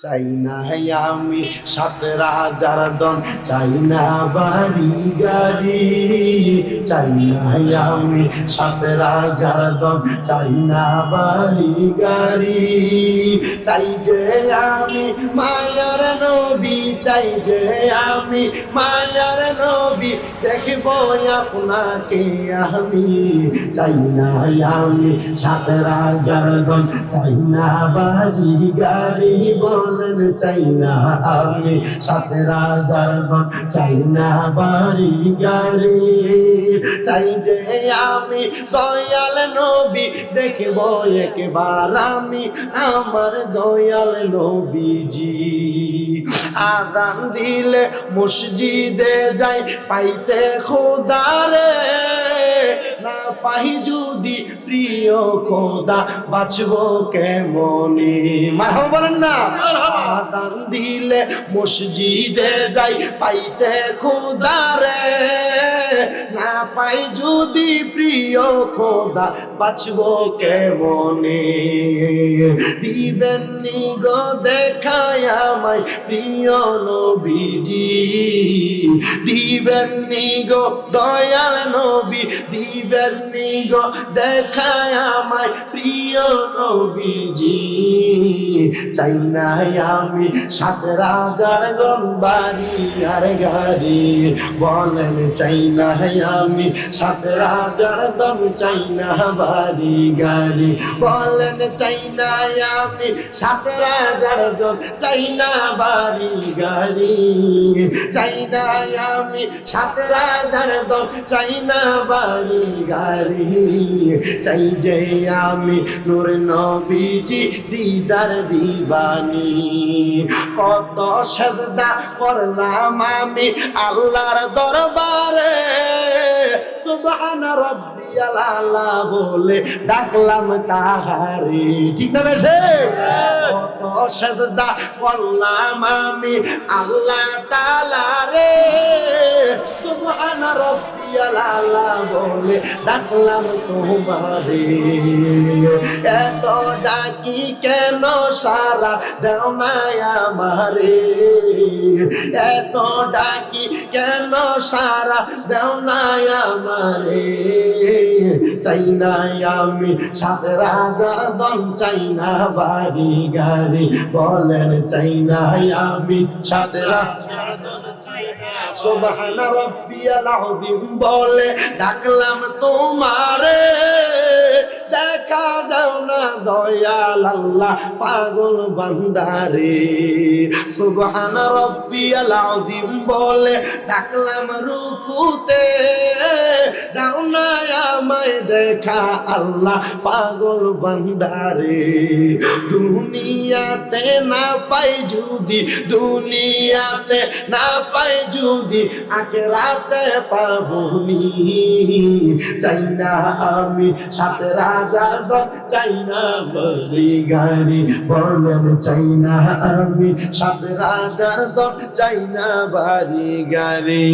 চাই না আমি সাত রাজার দন চাই না বাড়ি গাড়ি। চাই না আমি সাত রাজার দন চাই না বাড়ি গাড়ি। চাই যে আমি, মায়ার নবী চাই যে আমি, মায়ার নবী দেখব আপনাকে আমি। চাই না আমি সাত রাজার দন চাই না বাড়ি গাড়ি বলেন, চাই না আমি সাথে রাজার ধন চাই না বাড়ি গাড়ি। চাই যে আমি দয়াল নবী দেখব একবার আমি, আমার দয়াল নবীজি। আদান দিলে মসজিদে যাই পাইতে খোদারে না পাই যদি প্রিয় খোদা বাঁচব কেমনে? মার বলেন না। দিলে মসজিদে যাই, পাইতে খোদারে। না পাই যদি প্রিয় খোদা, বাঁচব কেমনে? দিবেন নি গো দেখায় আমায় প্রিয় নবীজি। দিবেন নি গো দয়াল নবী দিবেন নি গো দেখায় আমায় প্রিয় নবীজি। চাই না আমি সাত রাজার গম্বারি, আর গাড়ি বলেন চাই না আমি সাত রাজার দম চাই না বাড়ি, গাড়ি বলেন চাই না আমি সাত রাজার দম চাই না বাড়ি, গাড়ি চাই আমি সাত রাজার দম চাই না বাড়ি, গাড়ি চাই যে আমি নূর নবীজি, দিদার কত সেজদা করলাম আমি আল্লাহর দরবারে। সুবহান আলা বলে ডাকলাম তাহারে। ঠিক না বেশে? কত সেজদা করলাম আমি আল্লাহ তাআলা রে সুবহান রাব্বিয়াল আলা বলে ডাকলাম তোমারে। এত ডাকি কেন সারা দেও আমারে? এত ডাকি কেন সারা দেও আমারে? চাই না আমি সাত দম চাই না বাড়ি গাড়ি বলেন চাই না আমি সাত রাজার আযীম বলে, ডাকলাম তোমারে। দয়াল আল্লাহ, পাগল বান্দারে। সুবহান রাব্বিয়াল আযীম বলে, ডাকলাম রুকুতে, দাও না আমায় দেখা আল্লাহ, পাগল বান্দারে। দুনিয়াতে না পাই যদি, দুনিয়াতে না পাই যদি, আখেরাতে পাবনি। চাই না আমি সাত রাজার চাই না বলি গাড়ি বলেন চাই না আমি সাত রাজার দল চাই না বাড়ি গাড়ি।